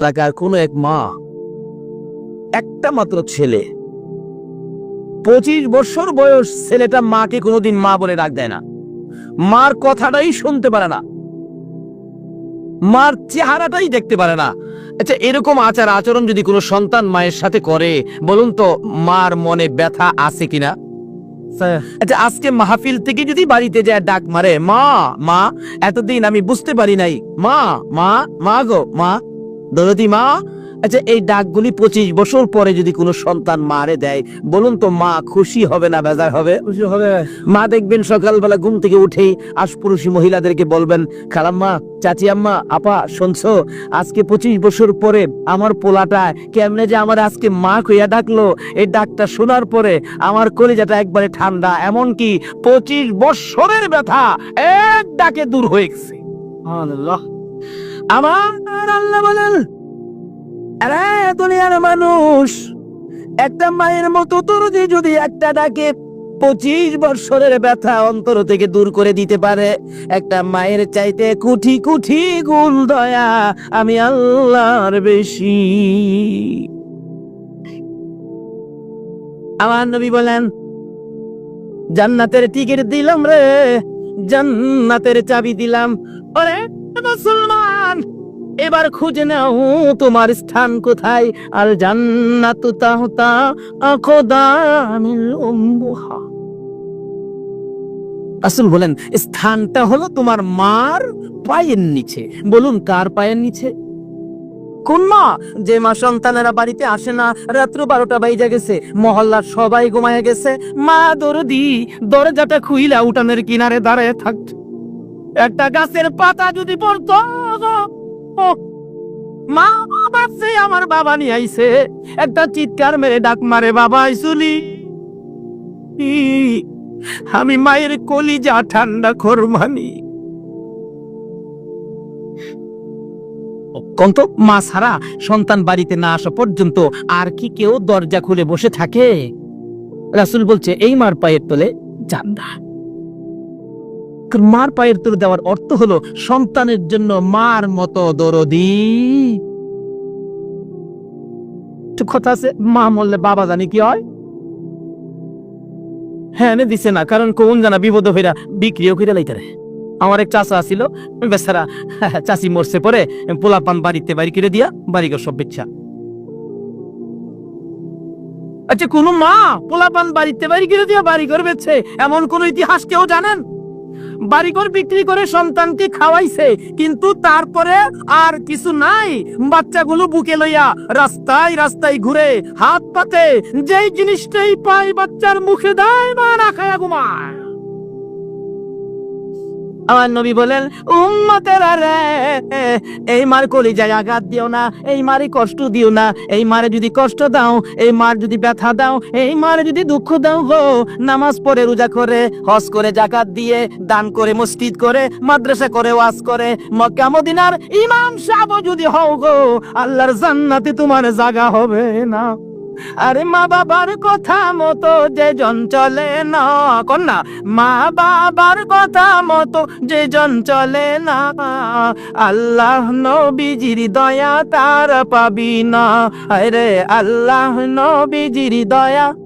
এলাকার কোনো এক মা একটা মাত্র ছেলে। পঁচিশ বছর বয়স ছেলেটা মাকে কোনোদিন মা বলে ডাক দেয় না। মার কথাটাই শুনতে পারে না। মার চেহারাটাই দেখতে পারে না। আচ্ছা এরকম আচার আচরণ যদি কোনো সন্তান মায়ের সাথে করে বলুন তো মার মনে ব্যথা আছে কিনা? আচ্ছা আজকে মাহফিল থেকে যদি বাড়িতে যায় ডাক মারে মা মা এতদিন আমি বুঝতে পারি নাই। মা মা মা গো মা। দরদি মা আচ্ছা এই ডাকগুলি পঁচিশ বছর পরে যদি কোনো সন্তান মারে দেয় বলুন তো মা খুশি হবে না বেজার হবে? খুশি হবে। মা দেখবেন সকালবেলা ঘুম থেকে উঠেই আশপুরুষী মহিলাদেরকে বলবেন খালাম্মা চাচি আম্মা আপা শুনছো? আজকে পঁচিশ বছর পরে আমার পোলাটা কেমনে যে আমার আজকে মা কইয়া ডাকলো। এই ডাকটা শোনার পরে আমার কলিজাটা একবারে ঠান্ডা এমন কি পঁচিশ বছরের ব্যথা এক ডাকে দূর হয়ে গেছে। আল্লাহ আমার আল্লাহ বলেন আরে দুনিয়ার মানুষ। একটা মায়ের মতো তোর যদি একটা ডাকে পঁচিশ বছরের ব্যথা অন্তর থেকে দূর করে দিতে পারে, একটা মায়ের চাইতে কুঠি কুঠি গুণ দয়া আমি আল্লাহর বেশি। আমার নবী বলেন, জান্নাতের টিকিট দিলাম রে, জান্নাতের চাবি দিলাম। ওরে মুসলমান, এবার খুঁজে নাও তোমার স্থান কোথায়। আর জান্নাতু তাহতা আকদামিল উম্মুহা। আসল বলেন, স্থানটা হলো তোমার মার পায়ের নিচে। বলুন, কার পায়ের নিচে? কোন মা? যে মা সন্তানেরা বাড়িতে আসে না, রাত্র বারোটা বাইজা গেছে, মহল্লার সবাই ঘুমায় গেছে। মা দরদি দরজাটা খুইলা উঠানের কিনারে দাঁড়ায় থাকত একটা গাছের পাতা যদি পড়তো মা বাবাছে আমার বাবা নিয়ে আইছে। একটা চিৎকার মেরে ডাক মারে, বাবা আইসুলি আমি মায়ের কলিজা ঠান্ডা খরমানি। কন্ত, মা ছাড়া সন্তান বাড়িতে না আসা পর্যন্ত আর কি কেউ দরজা খুলে বসে থাকে? রাসুল বলছে, এই মার পায়ের তলে জান্দা মার পায়ের তুলে দেওয়ার অর্থ হলো সন্তানের জন্য মার মতো দরদি। কথা আছে, মা মরলে বাবা জানি কি হয়? হ্যাঁ দিছে না, কারণ কোন জানা বিপদ হইরা বিক্রিও করে লাইতারে আমার এক চাচা আছিল, বেচারা, চাচি মরছে পরে পোলা পান বাড়িতে বাড়ি করে দিয়া বাড়ি ঘর সব বেচ্ছা আচ্ছা কোন মা পোলা পান বাড়িতে বাড়ি করে দিয়া বাড়ি ঘর বেচছে এমন কোন ইতিহাস কেউ জানেন? বাড়িঘর বিক্রি করে সন্তানকে খাওয়াইছে, কিন্তু তারপরে আর কিছু নাই। বাচ্চাগুলো বুকে লইয়া রাস্তায় রাস্তায় ঘুরে হাত পাতে, যেই জিনিসটাই পায় বাচ্চার মুখে দেয় বা না খায়া ঘুমায়। আমার নবী বলেন, উম্মতেরা রে এই মার কলিজায় আঘাত দিও না, এই মারে কষ্ট দিও না, এই মারে যদি কষ্ট দাও, এই মার যদি ব্যথা দাও, এই মারে যদি দুঃখ দাও গো, নামাজ পড়ে, রোজা করে, হজ করে, জাকাত দিয়ে, দান করে, মসজিদ করে, মাদ্রাসা করে, ওয়াজ করে, মক্কা, মদিনার ইমাম সাহেব যদি হও গো, আল্লাহর জান্নাতে তোমার জায়গা হবে না। আরে মা বাবার কথা মতো যে জন চলে না, কন্যা, মা বাবার কথা মতো যে জন চলে না। আল্লাহ নবীজির দয়া তার পাবি না। আরে আল্লাহ নবীজির দয়া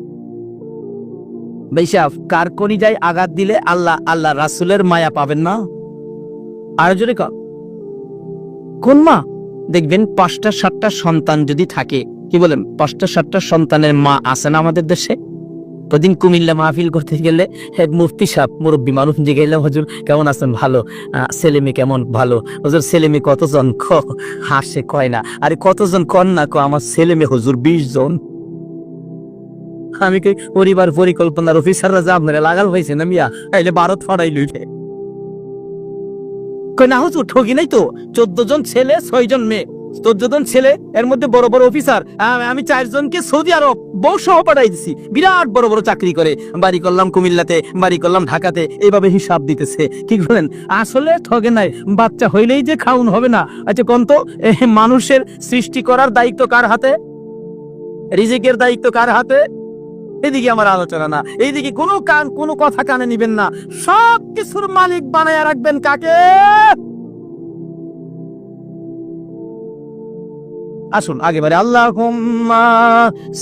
বেশাফ কার কনি যায় আঘাত দিলে আল্লাহ আল্লাহ রাসুলের মায়া পাবেন না? আর জোরে কোন মা? দেখবেন পাঁচটা সাতটা সন্তান যদি থাকে, কি বলেন? পাঁচটা সাতটা সন্তানের মা আছে না আমাদের দেশে? ওদিন কুমিল্লা মাহফিল করতে গেলে হেড মুফতি সাহেব, মুরব্বী মানুষ যে গেলাম হজুর, কেমন আছেন? ভালো। ছেলে মেয়ে কেমন? ভালো। হজুর ছেলে মেয়ে কতজন? ক হাসে, কয় না। আরে কতজন? কন না ক, আমার ছেলে মেয়ে হজুর, বিশ জন। আমি কই পরিবার পরিকল্পনার অফিসাররা যা আপনারা লাগাল হয়েছে না মিয়া? তাইলে ভারত ফাড়াই লইলে কই না হুজুর ঠকি নাই তো? চোদ্দ জন ছেলে ছয় জন মেয়ে। চোদ্দ ছেলে এর মধ্যে বড় বড় অফিসার। আমি চারজনকে সৌদি আরব বউ সহ পাঠাই দিছি। বিরাট বড় বড় চাকরি করে। বাড়ি করলাম কুমিল্লাতে বাড়ি করলাম ঢাকাতে এইভাবে হিসাব দিতেছে। কি বলেন? আসলে ঠগে নাই। বাচ্চা হইলেই যে খাউন হবে না। আচ্ছা কোন তো? এ, মানুষের সৃষ্টি করার দায়িত্ব কার হাতে? রিজিকের দায়িত্ব কার হাতে? এদিকে আমার আলোচনা না, এইদিকে কোনো কান, কোনো কথা কানে নিবেন না। সব কিছুর মালিক বানায়া রাখবেন কাকে? আসুন, আগেবারে আল্লাহ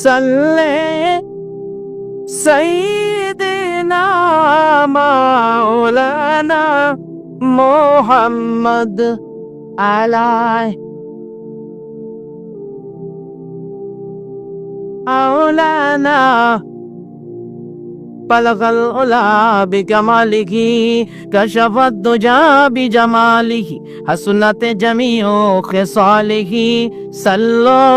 সাল্লে মাওলানা মুহাম্মদ আলাই আওলানা بلغ العلا بكماله كشف الدجى بجماله حسنت جميع خصاله صلوا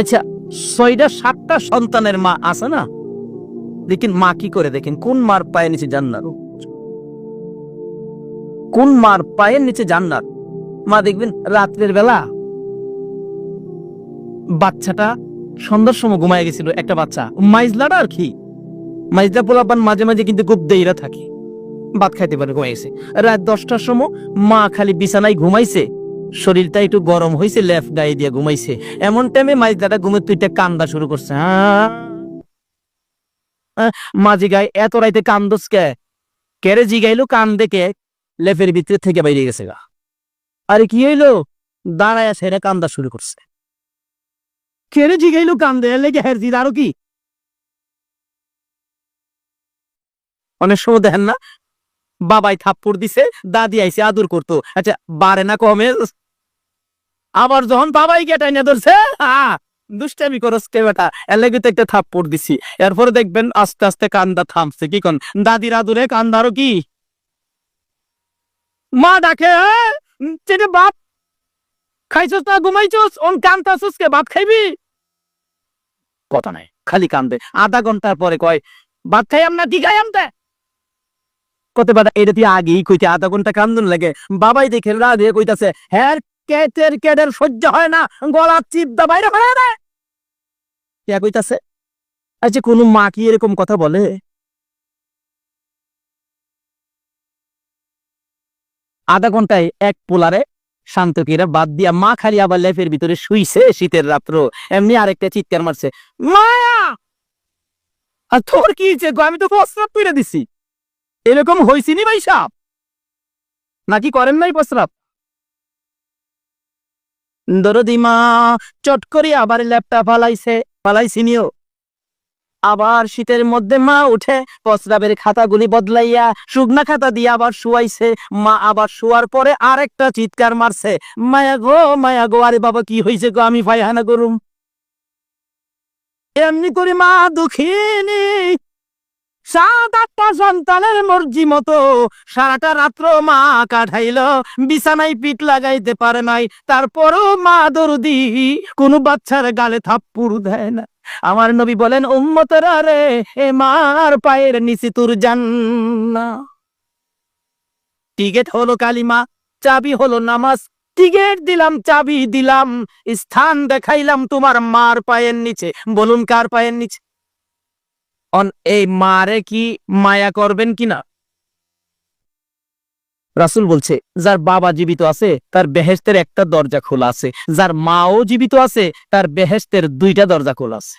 আচ্ছা ছয়টা সাতটা সন্তানের মা আছে না দেখেন মা কি করে দেখেন কোন মার পায়ের নিচে জান্নাত কোন মার পায়ের নিচে জান্নাত মা দেখবেন রাত্রের বেলা বাচ্চাটা সন্ধ্যার সময় ঘুমায় গেছিল একটা বাচ্চা। মাইজলাটা আর কি? মাইজলা পোলাপান মাঝে মাঝে কিন্তু খুব দেইরা থাকে। ভাত খাইতে পারে ঘুমাইছে রাত দশটার সময় মা খালি বিছানায় ঘুমাইছে। শরীরটা একটু গরম হয়েছে লেফট গায়ে দিয়ে ঘুমাইছে। এমন টাইমে মাইজলাটা ঘুমে তুইটা কান্দা শুরু করছে। হ্যাঁ মাঝি গায়ে এত রাইতে কান্দস কে? কেরে জিগাইলো কান দেখে লেফের ভিতরে থেকে বাইরে গেছে গা। আরে কি হইল? দাঁড়ায় সেটা কান্দা শুরু করছে। কেরে জিগাইলো কান্দে? লেগে হের জিদ। আরও কি? অনেক সময় দেখেন না বাবাই থাপ্পড় দিছে দাদি আইছে আদর করতো। আচ্ছা বারে না কমে? আবার যখন বাবাই গেটাই না ধরছে হ্যাঁ দুষ্টামি করস কে বেটা? এলাকে একটা থাপ্পড় দিছি। এরপরে দেখবেন আস্তে আস্তে কান্দা থামছে। কি কোন? দাদির আদুরে কান্দারও কি? মা ডাকে "এই, চেটে বাপ খাইছস না ঘুমাইছস? ওন কান্তাছস কে? ভাত খাইবি? কথা নাই, খালি কান্দে। আধা ঘণ্টার পরে কয়, ভাত খাই আমরা কি খাই আমতে কত বাদা এটা তুই আগেই কইতে, আধা ঘণ্টা কান্দন লাগে। বাবাই দেখে রাধে কইতাছে, হ্যার কেটের কেটের সহ্য হয় না গলা চিপ দা বাইরে করে দে। কে কইতাছে? আচ্ছা কোন মা কি এরকম কথা বলে? আধা ঘন্টায় এক পোলারে শান্তকিরা বাদ দিয়া মা খালি আবার লেফের ভিতরে শুইছে শীতের রাত্র। এমনি আরেকটা চিৎকার মারছে, মায়া! আর তোর কি হয়েছে আমি তো প্রস্রাব করে দিছি। এরকম হয়েছিনি ভাই সাপ নাকি করেন নাই প্রস্রাব? দরদি মা, চট করে আবার ল্যাপটা ফালাইছে ফালাইছিনিও আবার শীতের মধ্যে মা উঠে প্রস্রাবের খাতাগুলি বদলাইয়া শুকনা খাতা দিয়ে আবার শুয়াইছে। মা আবার শুয়ার পরে আরেকটা চিৎকার মারছে। মায়া গো মায়া গো, আরে বাবা, কি হয়েছে গো আমি ফাইহানা করুম এমনি করে মা দুঃখিনী। সাত আটটা সন্তানের মর্জি মতো সারাটা রাত্র মা কাঠাইল বিছানায় পিঠ লাগাইতে পারে নাই। তারপরও মা দরদি কোনো বাচ্চার গালে থাপ্পুড় দেয় না। আমার নবী বলেন, উম্মতরা রে, এ মার পায়ের নিচে তোর জান্না টিকেট হলো কালিমা, চাবি হলো নামাজ। টিকেট দিলাম, চাবি দিলাম, স্থান দেখাইলাম তোমার মার পায়ের নিচে। বলুন, কার পায়ের নিচে? অন, এই মারে কি মায়া করবেন কিনা? রাসুল বলছে, যার বাবা জীবিত আছে, তার বেহেস্তের একটা দরজা খোলা আছে। যার মাও জীবিত আছে, তার বেহেস্তের দুইটা দরজা খোলা আছে।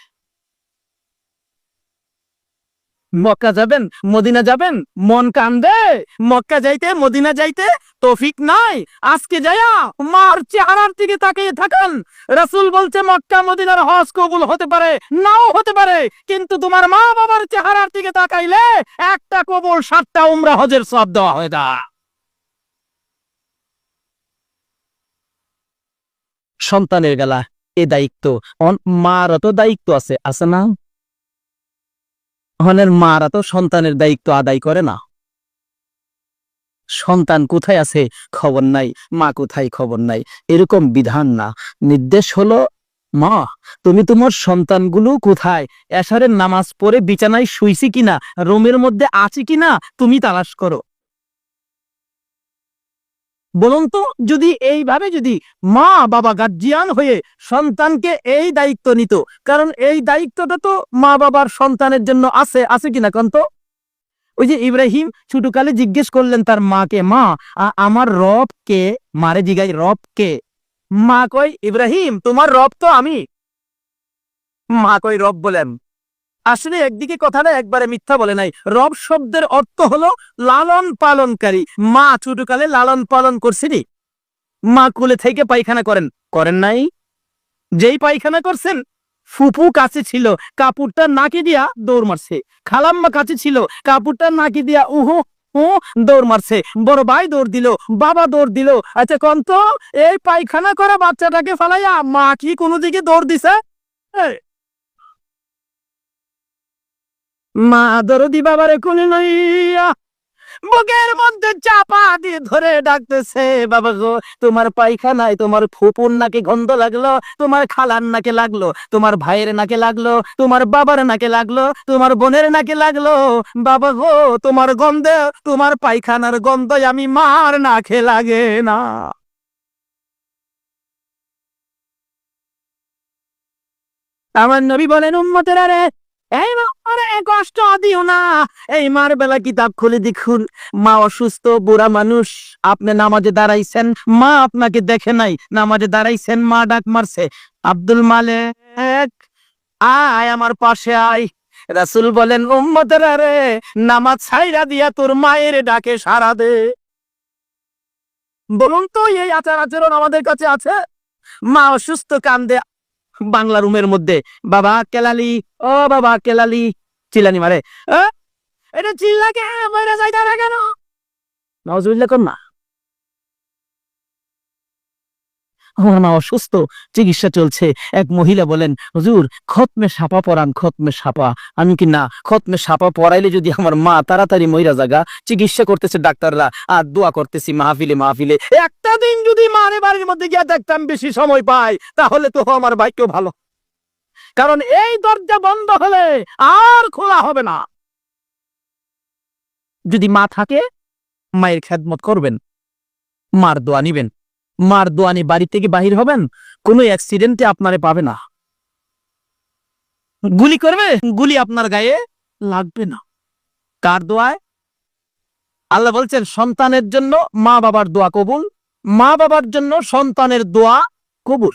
মক্কা যাবেন, মদিনা যাবেন, মন কান্দে। মক্কা যাইতে, মদিনা যাইতে তৌফিক নাই। আজকে যায়া মার চেহারার দিকে তাকিয়ে থাকেন। রাসূল বলছে, মক্কা, মদিনার হজ কবুল হতে পারে, নাও হতে পারে। কিন্তু তোমার মা বাবার চেহারার দিকে তাকাইলে একটা কবুল সাতটা উমরা হজের সব দেওয়া হয়ে দা সন্তানের গেলা। এ দায়িত্ব। মারও তো দায়িত্ব আছে আছে না? হনের মারা তো সন্তানের দায়িত্ব আদায় করে না। সন্তান কোথায় আছে? খবর নাই। মা কোথায়? খবর নাই। এরকম বিধান না। নির্দেশ হলো, মা, তুমি তোমার সন্তানগুলো কোথায়? এশারের নামাজ পড়ে বিছানায় শুইছি কিনা? রুমের মধ্যে আছে কিনা? তুমি তালাশ করো। বলুন তো যদি এইভাবে যদি মা বাবা গার্জিয়ান হয়ে সন্তানকে এই দায়িত্ব নিত, কারণ এই দায়িত্বটা তো মা বাবার সন্তানের জন্য আছে আছে কিনা কন্ত? ওই যে ইব্রাহিম ছোটকালে জিজ্ঞেস করলেন তার মাকে, মা আমার রব কে? মারে জিগাই, রব কে? মা কই ইব্রাহিম, তোমার রব তো আমি। মা কই রব বলেন। আসলে একদিকে কথা কথাটা একবারে মিথ্যা বলে নাই। রব শব্দের অর্থ হলো লালন পালনকারী। মা ছোটকালে লালন পালন করছিনি মা কোলে থেকে পায়খানা করেন। করেন নাই? যেই পায়খানা করছেন, ফুপু কাছে ছিল, কাপড়টা নাকি দিয়া দৌড় মারছে। খালাম্মা কাছে ছিল, কাপড়টা নাকি দিয়া উহু ও দৌড় মারছে। বড় ভাই দৌড় দিল, বাবা দৌড় দিল। আচ্ছা কন্ত, এই পায়খানা করা বাচ্চাটাকে ফালাইয়া মা কি কোনো দিকে দৌড় দিছে এই, মা দরদি বাবারে কোলে লইয়া বুকের মধ্যে চাপা দিয়ে ধরে ডাকতেছে, বাবা গো, তোমার পায়খানায় তোমার ফুপুর নাকে গন্ধ লাগল, তোমার খালার নাকে লাগল, তোমার ভাইয়ের নাকে লাগল, তোমার বাবার নাকে লাগল, তোমার বোনের নাকে লাগল। বাবা গো, তোমার গন্ধে, তোমার পায়খানার গন্ধ আমি মার নাকে লাগে না। আমার নবী বলেন, উম্মতেরা রে এই কষ্ট দিও না। এই মার বেলা কিতাব খুলে দেখুন। মা অসুস্থ, বুড়া মানুষ। আপনি নামাজে দাঁড়াইছেন। মা আপনাকে দেখে নাই। নামাজে দাঁড়াইছেন, মা ডাক মারছে। আব্দুল মালেক, আয় আমার পাশে আয়। রাসূল বলেন, উম্মতেরা রে, নামাজ ছাইরা দিয়া তোর মায়ের ডাকে সারা দে। বলুন তো, এই আচার আচরণ আমাদের কাছে আছে? মা অসুস্থ, কান্দে। বাংলা রুমের মধ্যে। বাবা কেলালি, ও বাবা কেলালি। চিলানি মারে? এটা চিল্লাকে কেন? নজরুল্লাহ কর না। আমার মা অসুস্থ, চিকিৎসা চলছে। এক মহিলা বলেন, হুজুর, খতমে সাপা পরান, খতমে সাপা। আমি কি, না, খতমে সাপা পরাইলে যদি আমার মা তাড়াতাড়ি মহিলা জাগা, চিকিৎসা করতেছে ডাক্তাররা, আর দোয়া করতেছি মাহফিলে মাহফিলে। একটা দিন যদি মারে বাড়ির মধ্যে গিয়ে দেখতাম বেশি সময় পাই তাহলে তো আমার ভাগ্য ভালো। কারণ এই দরজা বন্ধ হলে আর খোলা হবে না। যদি মা থাকে, মায়ের খেদমত করবেন, মার দোয়া নিবেন। মার দোয়ানি বাড়ি থেকে বাহির হবেন, কোনো অ্যাক্সিডেন্টে আপনারে পাবে না। গুলি করবে? গুলি আপনার গায়ে লাগবে না। কার দোয়ায়? আল্লাহ বলছেন, সন্তানের জন্য মা বাবার দোয়া কবুল। মা বাবার জন্য সন্তানের দোয়া কবুল।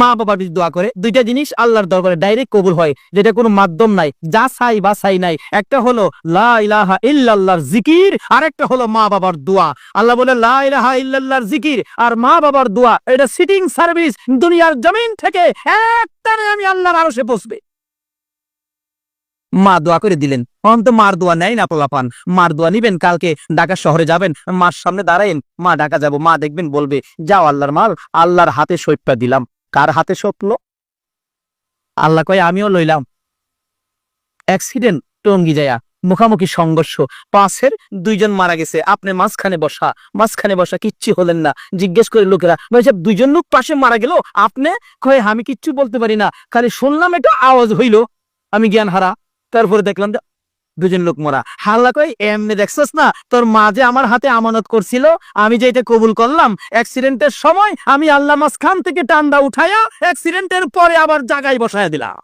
মা বাবার বিরুদ্ধে দোয়া করে, দুইটা জিনিস আল্লাহর দরবারে ডাইরেক্ট কবুল হয়, যেটা কোনো মাধ্যম নাই, যা চাই বা চাই নাই। একটা হলো, লা ইলাহা ইল্লাল্লাহর জিকির আর একটা হলো মা বাবার দোয়া। আল্লাহ বলে, লা ইলাহা জিকির আর মা বাবার দোয়া, এটা সিটিং সার্ভিস দুনিয়ার জমিন থেকে একটানে আমি আল্লাহর আরশে পৌঁছবে। মা দোয়া করে দিলেন। অন্ত মার দোয়া নেয় না পোলাপান মার দোয়া নিবেন, কালকে ঢাকা শহরে যাবেন, মার সামনে দাঁড়াইন মা ঢাকা যাব, মা দেখবেন বলবে, যাও আল্লাহর মাল আল্লাহর হাতে সৈপ্যা দিলাম। কার হাতে সপলো আল্লাহ কয়, আমিও লইলাম। অ্যাক্সিডেন্ট, টঙ্গি যায়া, মুখামুখি সংঘর্ষ, পাশের দুইজন মারা গেছে, আপনি মাঝখানে বসা মাঝখানে বসা কিচ্ছু হলেন না। জিজ্ঞেস করে লোকেরা বলছে দুইজন লোক পাশে মারা গেল? আপনি কয়ে, আমি কিচ্ছু বলতে পারি না, খালি শুনলাম একটা আওয়াজ হইল। আমি জ্ঞান হারা তারপরে দেখলাম যে দুজন লোক মরা। হাল্লা কই এমনি দেখছস না, তোর মা যে আমার হাতে আমানত করছিল, আমি যে এটা কবুল করলাম অ্যাক্সিডেন্টের সময় আমি আল্লাহ মাঝখান থেকে টান্ডা উঠাইয়া অ্যাক্সিডেন্টের পরে আবার জায়গায় বসায় দিলাম।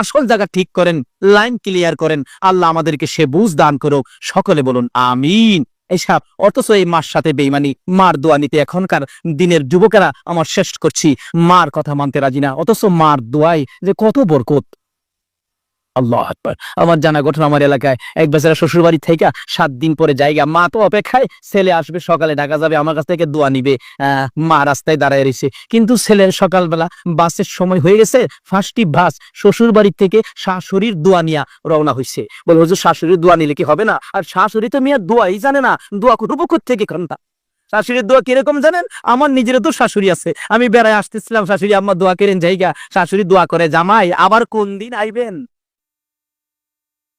আসল জায়গা ঠিক করেন লাইন ক্লিয়ার করেন, আল্লাহ আমাদেরকে সে বুঝ দান করো সকলে বলুন, আমিন। এই সাপ অথচ এই মার সাথে বেইমানি মার দোয়া নিতে এখনকার দিনের যুবকেরা, আমার শেষ করছি, মার কথা মানতে রাজি না। অথচ মার দোয়াই যে কত বরকত। আল্লাহ আমার জানা ঘটনা আমার এলাকায় এক বেচারা শ্বশুর বাড়ি থেকে সাত দিন পরে জায়গা, মা তো অপেক্ষায় ছেলে আসবে, সকালে ঢাকা যাবে, আমার কাছ থেকে দোয়া নিবে। মা রাস্তায় দাঁড়ায় রয়েছে। কিন্তু ছেলের সকালবেলা বাসের সময় হয়ে গেছে ফার্স্টটি বাস শ্বশুর বাড়ির থেকে শাশুড়ির দোয়া নিয়া রওনা হয়েছে বলে, হুজুর, শাশুড়ির দোয়া নিলে কি হবে না? আর শাশুড়ি তো মেয়ের দোয়াই জানে না, দোয়া করব থেকে ঘণ্টা শাশুড়ির দোয়া কীরকম জানেন? আমার নিজের তো শাশুড়ি আছে। আমি বেড়ায় আসতেছিলাম, শাশুড়ি আম্মা দোয়া করেন জায়গা, শাশুড়ি দোয়া করে, জামাই, আবার কোন দিন আইবেন?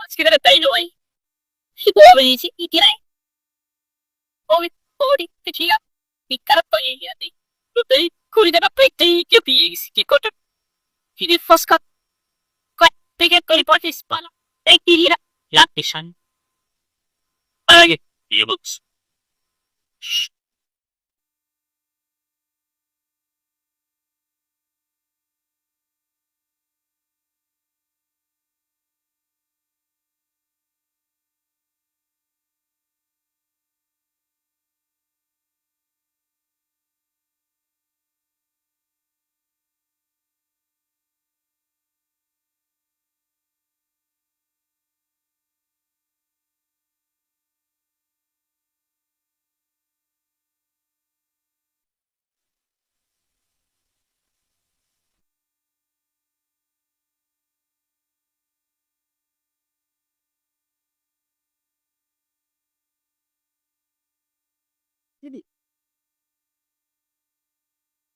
এর নিচে তো আমরা Dari Sasse. Der gelobte Masterkirchhoff. Lager সাথে প্রাপ্তিগত সাথে গাড়ি ফেলেছে ওখা অফিস করে দিবে আজকে তারা তাই নয় বলে দিয়েছি ইতি নাই ওই ওই ঠিক আছে বিকার তো এই আছে তুই কুড়ি টাকা পেতে কে দিয়ে গেছি কি কত কি দিয়ে ফসকা কয় থেকে করে পঁচিশ পালা এই তিরিরা লাগতে শান আগে দিয়ে বলছ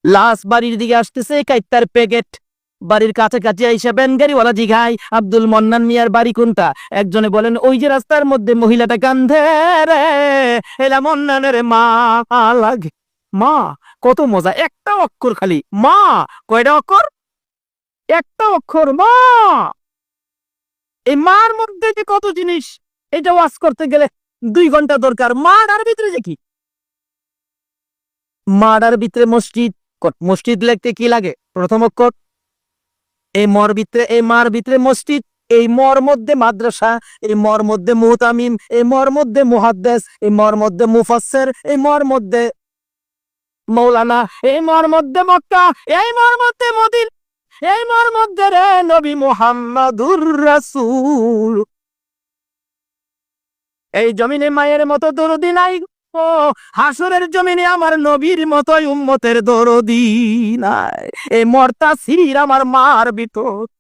লাশ বাড়ির দিকে আসতেছে কাইতার প্যাকেট। বাড়ির কাছাকাছি আইসা ব্যানগাড়িওয়ালা জিঘাই, আব্দুল মন্নান মিয়ার বাড়ি কোনটা? একজনে বলেন, ওই যে রাস্তার মধ্যে মহিলাটা কান্ধে রে, এলা মন্নানের মা লাগে। মা, কত মজা, একটা অক্ষর খালি, মা, কয়টা অক্ষর? একটা অক্ষর, মা! এই মার মধ্যে যে কত জিনিস, এটা ওয়াজ করতে গেলে দুই ঘণ্টা দরকার। মার ভিতরে যে কি? মারার ভিতরে মসজিদ মসজিদ লিখতে কি লাগে? প্রথম অক্ষর এই মর ভিতরে এই মার ভিতরে মসজিদ, এই মর মধ্যে মাদ্রাসা, এই মর মধ্যে মুহতামিম, এই মর মধ্যে মুহাদ্দেস, এই মর মধ্যে মুফাসসির, এই মর মধ্যে মৌলানা, এই মর মধ্যে মক্কা, এই মর মধ্যে মদিন, এই মর মধ্যে রে নবী মুহাম্মাদুর রাসূল। এই জমিনে মায়ের মতো দরদি ও হাসরের জমিনে আমার নবীর মতোই উম্মতের দরদি নাই। এ মর্তা সির আমার মার ভিতর